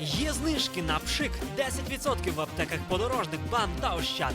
Є знижки на пшик 10% в аптеках подорожник, бам та ощад.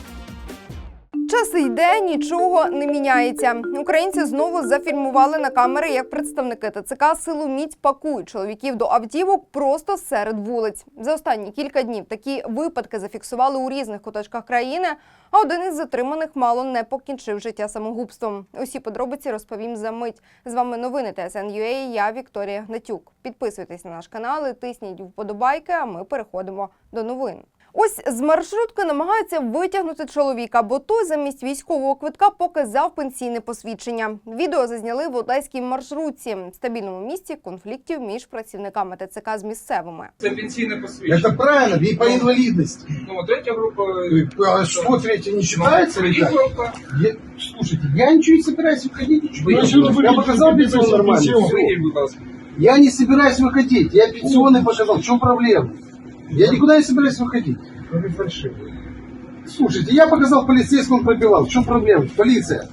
Час йде, нічого не міняється. Українці знову зафільмували на камери, як представники ТЦК силоміць пакують чоловіків до автівок просто серед вулиць. За останні кілька днів такі випадки зафіксували у різних куточках країни. А один із затриманих мало не покінчив життя самогубством. Усі подробиці розповім за мить. З вами новини ТСН.UA, Я Вікторія Гнатюк. Підписуйтесь на наш канал, і тисніть вподобайки. А ми переходимо до новин. Ось з маршрутки намагаються витягнути чоловіка, бо той замість військового квитка показав пенсійне посвідчення. Відео зазняли в одеській маршрутці, стабільному місці конфліктів між працівниками ТЦК з місцевими. Це пенсійне посвідчення. Это правильно, и по инвалидности. Ну, третя група. А что, третье не считается? Ну, или тоді как? група. Я- слушайте, я ничего не собираюсь выходить. ничего. Вы Я, ничего не я показал пенсион нормально. Вийдіть, будь ласка. Я не собираюсь выходить. Я пенсионный показал. В чем проблема? Я никуда не собираюсь выходить. Слушайте, я показал полицейскому, он пробивал. В чем проблема? Полиция.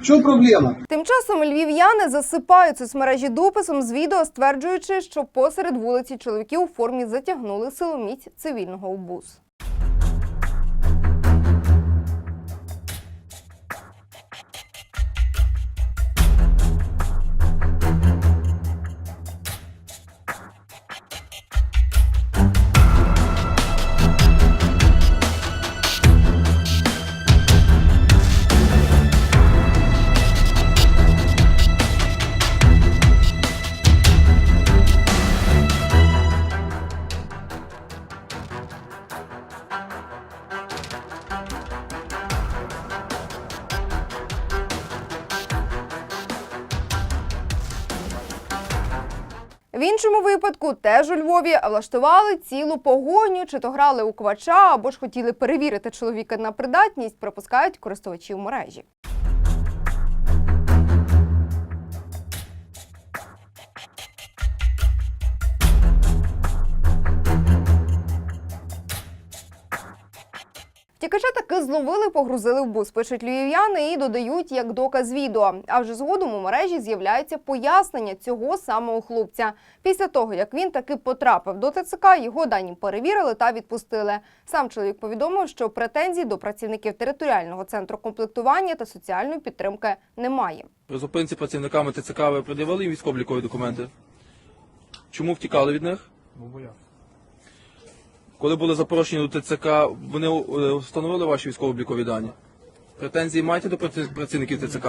В чем проблема? Тим часом львів'яни засипають соцмережі дописом з відео, стверджуючи, що посеред вулиці чоловіки у формі затягнули силоміць цивільного у В іншому випадку теж у Львові влаштували цілу погоню, чи то грали у квача, або ж хотіли перевірити чоловіка на придатність, припускають користувачі в мережі. Втікача таки зловили, погрузили в бус. Пишуть львів'яни і додають як доказ відео. А вже згодом у мережі з'являється пояснення цього самого хлопця. Після того, як він таки потрапив до ТЦК, його дані перевірили та відпустили. Сам чоловік повідомив, що претензій до працівників територіального центру комплектування та соціальної підтримки немає. При зупинці працівниками ТЦК ви пред'явили їм військово-облікові документи? Чому втікали від них? Коли були запрошені до ТЦК, вони е, встановили ваші військово-облікові дані? Претензії маєте до праці- працівників ТЦК?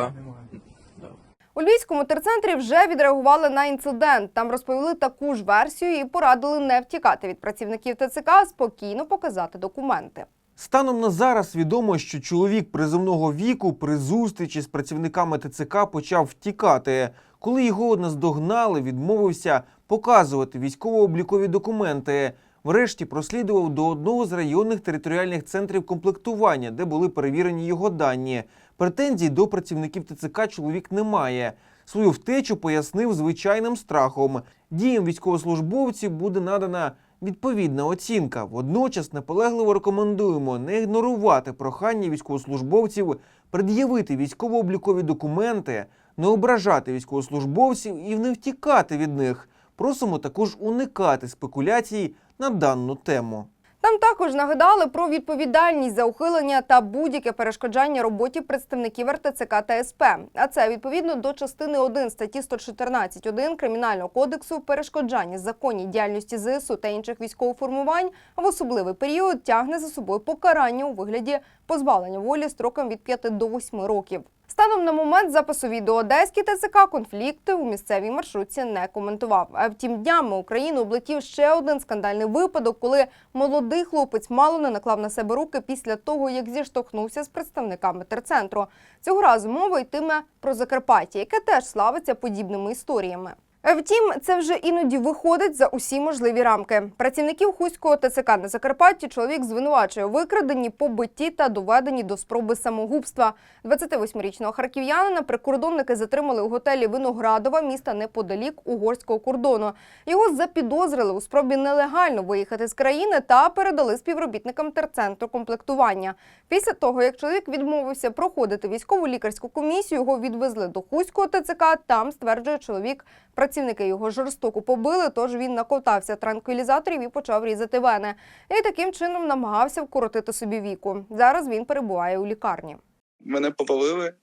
У Львівському терцентрі вже відреагували на інцидент. Там розповіли таку ж версію і порадили не втікати від працівників ТЦК, а спокійно показати документи. Станом на зараз відомо, що чоловік призовного віку при зустрічі з працівниками ТЦК почав втікати. Коли його наздогнали, відмовився показувати військово-облікові документи. Врешті прослідував до одного з районних територіальних центрів комплектування, де були перевірені його дані. Претензій до працівників ТЦК чоловік не має. Свою втечу пояснив звичайним страхом. Діям військовослужбовців буде надана відповідна оцінка. Водночас наполегливо рекомендуємо не ігнорувати прохання військовослужбовців пред'явити військово-облікові документи, не ображати військовослужбовців і не втікати від них. Просимо також уникати спекуляцій на дану тему. Там також нагадали про відповідальність за ухилення та будь-яке перешкоджання роботі представників РТЦК та СП. А це відповідно до частини 1 статті 114.1 Кримінального кодексу перешкоджання законній діяльності ЗСУ та інших військових формувань в особливий період тягне за собою покарання у вигляді позбавлення волі строком від 5 до 8 років. Станом на момент запису відео Одеські ТЦК конфлікти у місцевій маршрутці не коментував. А втім, днями Україну облетів ще один скандальний випадок, коли молодий хлопець мало не наклав на себе руки після того, як зіштовхнувся з представниками терцентру. Цього разу мова йтиме про Закарпаття, яке теж славиться подібними історіями. Е, Втім, це вже іноді виходить за усі можливі рамки. Працівників Хуського ТЦК на Закарпатті чоловік звинувачує у викраденні, побитті та доведенні до спроби самогубства. 28-річного харків'янина прикордонники затримали у готелі Виноградова, міста неподалік угорського кордону. Його запідозрили у спробі нелегально виїхати з країни та передали співробітникам терцентру комплектування. Після того, як чоловік відмовився проходити військову лікарську комісію, його відвезли до Хуського ТЦК. Там стверджує чоловік. Працівники працівники його жорстоко побили, тож він наковтався транквілізаторів і почав різати вени. І таким чином намагався вкоротити собі віку. Зараз він перебуває у лікарні. Мене повалили,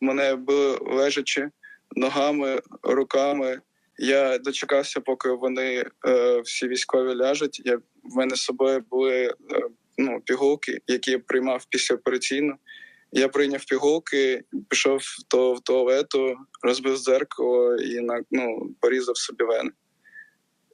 мене били лежачи ногами, руками. Я дочекався, поки вони е, всі військові ляжуть. Я в мене з собою були е, ну, пігулки, які я приймав післяопераційно. Я прийняв пігулки, пішов до в туалету, розбив дзеркало і на ну, порізав собі вени.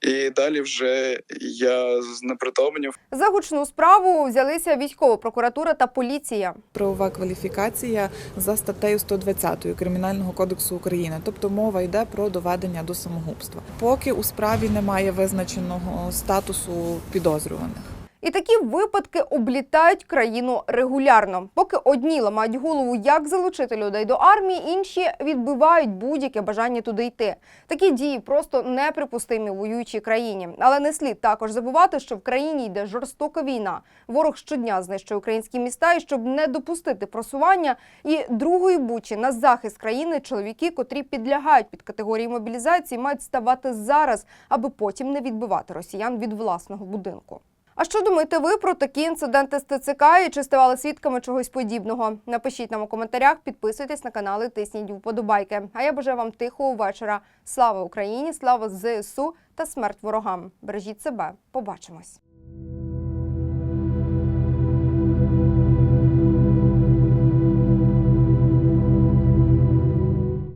І далі вже я знепритомнів. За гучну справу взялися військова прокуратура та поліція. правова кваліфікація за статтею 120 Кримінального кодексу України, тобто мова йде про доведення до самогубства. Поки у справі немає визначеного статусу підозрюваних. І такі випадки облітають країну регулярно. Поки одні ламають голову, як залучити людей до армії, інші відбивають будь-яке бажання туди йти. Такі дії просто неприпустимі в воюючій країні. Але не слід також забувати, що в країні йде жорстока війна. Ворог щодня знищує українські міста, і щоб не допустити просування і другої бучі на захист країни, чоловіки, котрі підлягають під категорії мобілізації, мають ставати зараз, аби потім не відбивати росіян від власного будинку. А що думаєте ви про такі інциденти з ТЦК і чи ставали свідками чогось подібного? Напишіть нам у коментарях, підписуйтесь на канали, тисніть вподобайки. А я бажаю вам тихого вечора. Слава Україні! Слава ЗСУ та смерть ворогам! Бережіть себе, побачимось!